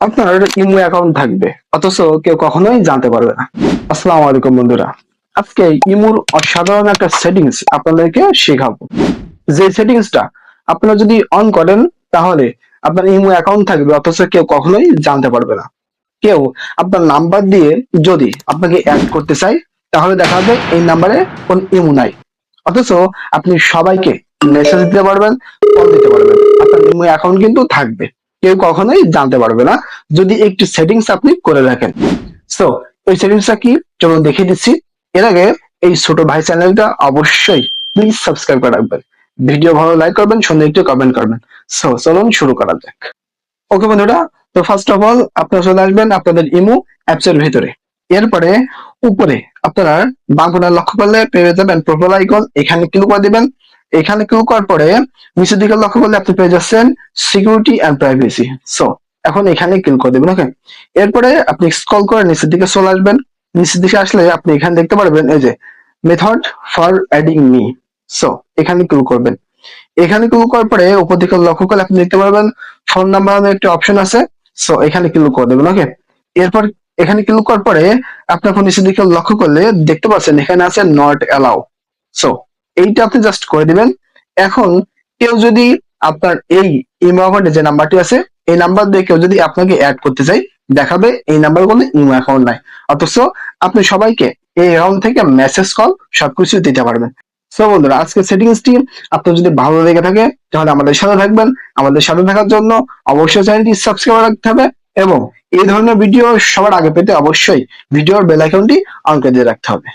আপনার imo account থাকবে। অথচ কেউ কখনোই জানতে পারবে না। আসসালামু আলাইকুম বন্ধুরা। আজকে ইমোর অসাধারণ একটা সেটিংস আপনাদেরকে শেখাবো। যে সেটিংসটা আপনারা যদি অন করেন, তাহলে আপনার ইমো অ্যাকাউন্ট থাকবে, অথচ কেউ কখনোই জানতে পারবে না। কেউ আপনার নাম্বার দিয়ে যদি আপনাকে অ্যাড করতে চায়, তাহলে দেখা যাবে এই নাম্বারে কোন ইমো নাই। অথচ আপনি সবাইকে মেসেজ দিতে পারবেন কল দিতে পারবেন। আপনার ইমো অ্যাকাউন্ট কিন্তু থাকবে। কেউ কখনোই জানতে পারবে না। যদি একটু সেটিংস আপনি করে রাখেন সো ওই সেটিংসটা কি? চলুন দেখিয়ে দিচ্ছি। এর আগে এই ছোট ভাই চ্যানেলটা অবশ্যই প্লিজ সাবস্ক্রাইব করে রাখবেন। ভিডিও ভালো লাইক করবেন, সুন্দর একটু কমেন্ট করবেন। সো চলুন শুরু করা যাক। ওকে বন্ধুরা, তো ফার্স্ট অফ অল আপনারা চলে আসবেন আপনাদের ইমো অ্যাপস এর ভিতরে। এরপরে উপরে আপনারা বাম লক্ষ্য করলে পেয়ে যাবেন প্রোফাইল আইকন এখানে ক্লিক করে দিবেন। এখানে ক্লিক করার পরে নিচের দিকে লক্ষ্য করলে আপনি পেয়ে যাচ্ছেন সিকিউরিটি অ্যান্ড প্রাইভেসি সো এখন এখানে ক্লিক করে দেবেন ওকে এরপরে আপনি স্ক্রল করে নিচের দিকে চলে আসবেন। নিচের দিকে আসলে আপনি এখানে দেখতে পারবেন এই যে method for adding me so এখানে ক্লিক করবেন। এখানে ক্লিক করার পরে উপর দিকে লক্ষ্য করলে আপনি দেখতে পারবেন ফোন নাম্বার নামে একটা অপশন আছে। সো এখানে ক্লিক করে দেবেন ওকে এরপর এখানে ক্লিক করার পরে আপনি ফোন নিচের দিকে লক্ষ্য করলে দেখতে পাচ্ছেন এখানে আছে নট অ্যালাউ সো এইটা আপনি জাস্ট করে দিবেন। এখন কেউ যদি আপনার এই ইমো অ্যাকাউন্টে যে নাম্বারটি আছে, এই নাম্বার দিয়ে কেউ যদি আপনাকে অ্যাড করতে চাই দেখাবে এই নাম্বার কোনো ইমো অ্যাকাউন্ট নাই। অথচ আপনি সবাইকে এই অ্যাকাউন্ট থেকে মেসেজ কল সবকিছু দিতে পারবেন। সো বন্ধুরা আজকে সেটিংস সেটিংসটি আপনার যদি ভালো লেগে থাকে, তাহলে আমাদের সাথে থাকবেন। আমাদের সাথে থাকার জন্য অবশ্যই চ্যানেলটি সাবস্ক্রাইব রাখতে হবে এবং এই ধরনের ভিডিও সবার আগে পেতে অবশ্যই ভিডিওর বেল আইকনটি অন করে দিয়ে রাখতে হবে।